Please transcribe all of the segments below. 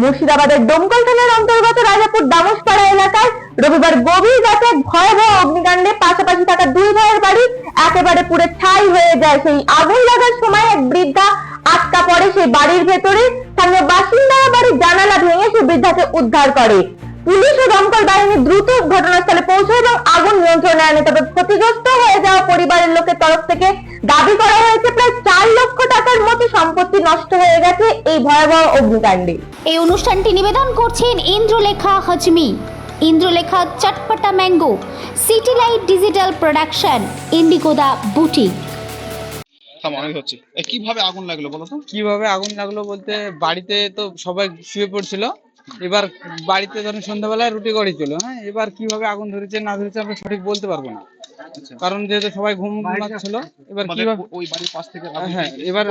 মুর্শিদাবাদের ডোমকল থানার অন্তর্গত রাজাপুর দামোসপাড়া এলাকায় রবিবার গভীর রাতে ভয়াবহ অগ্নিকাণ্ডে পাশাপাশি থাকা দুই ভাইয়ের বাড়ি একেবারে পুরো ছাই হয়ে যায়। সেই আগুন লাগার সময় এক বৃদ্ধা আটকা পড়ে সেই বাড়ির ভেতরে। স্থানীয় বাসিন্দারা বাড়ির জানালা ভেঙে সেই বৃদ্ধাকে উদ্ধার করে। পুলিশ ও দমকল বাহিনী দ্রুত ঘটনাস্থলে পৌঁছে এবং আগুন নিয়ন্ত্রণে আনে। তবে ক্ষতিগ্রস্ত হয়ে যাওয়া পরিবারের লোকের তরফ থেকে দাবি করা গেছে এই ভয়াবহ অগ্নিকাণ্ডে। এই অনুষ্ঠানটি নিবেদন করছেন Indralekha হজমি। Indralekha চটপটা mango city light digital production ইন্ডিগোদা boutique. থাম অনেক হচ্ছে। কীভাবে আগুন লাগল বলো তো? কীভাবে আগুন লাগল বলতে বাড়িতে তো সবাই শুয়ে পড়ছিল। এবার বাড়িতে ধরেন সন্ধ্যাবেলায় রুটি করেছিল হ্যাঁ? এবার কীভাবে আগুন ধরেছে না ধরেছে আমরা সঠিক বলতে পারব না। কারণ যেহেতু সবাই ঘুম ছিল এবার কীভাবে ওই বাড়ির পাশ থেকে আগুন হ্যাঁ এবার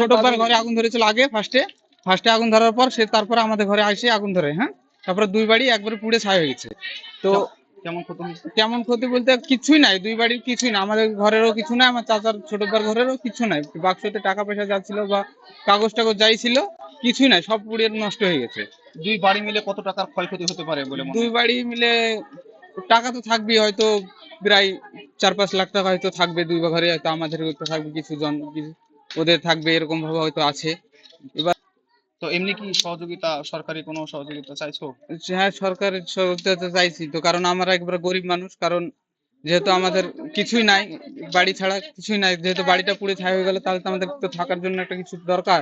ছোট ঘরে আগুন ধরেছিল আগে ফার্স্টে ফার্স্টে আগুন ধরার পর সে তারপরে আমাদের ঘরে আসে আগুন ধরে হ্যাঁ? তারপরে দুই বাড়ি একবারে পুড়ে ছাই হয়ে গেছে। তো কেমন ক্ষতি কেমন ক্ষতি বলতে কিছুই নাই দুই বাড়ির কিছুই না আমাদের ঘরেরও কিছু নাই আমার চাচার ছোট ভাইয়ের ঘরেরও কিছু নাই। বাক্সতে টাকা পয়সা যাচ্ছিল বা কাগজ টাগজ যাই ছিল কিছুই নাই সব পুড়িয়ে নষ্ট হয়ে গেছে। দুই বাড়ি মিলে কত টাকার ক্ষয়ক্ষতি হতে পারে বলে দুই বাড়ি মিলে টাকা তো থাকবেই হয়তো প্রায় চার পাঁচ লাখ টাকা হয়তো থাকবে দুই ঘরে হয়তো আমাদের থাকবে কিছু জন ওদের থাকবে এরকম ভাবে হয়তো আছে। এবার তো এমনি কি সহযোগিতা সরকারি কোনো সহযোগিতা চাইছো? হ্যাঁ সরকারের সহযোগিতা চাইছি তো কারণ আমরা একবারে গরিব মানুষ কারণ যেহেতু আমাদের কিছুই নাই বাড়ি ছাড়া কিছুই নাই যেহেতু বাড়িটা পুড়ে ছাই হয়ে গেল তাহলে তো আমাদের তো থাকার জন্য একটা কিছু দরকার।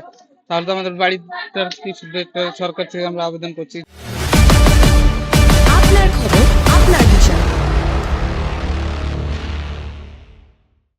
তাহলে তো আমাদের বাড়িটার কিছু সরকার থেকে আমরা আবেদন করছি। আপনার খবর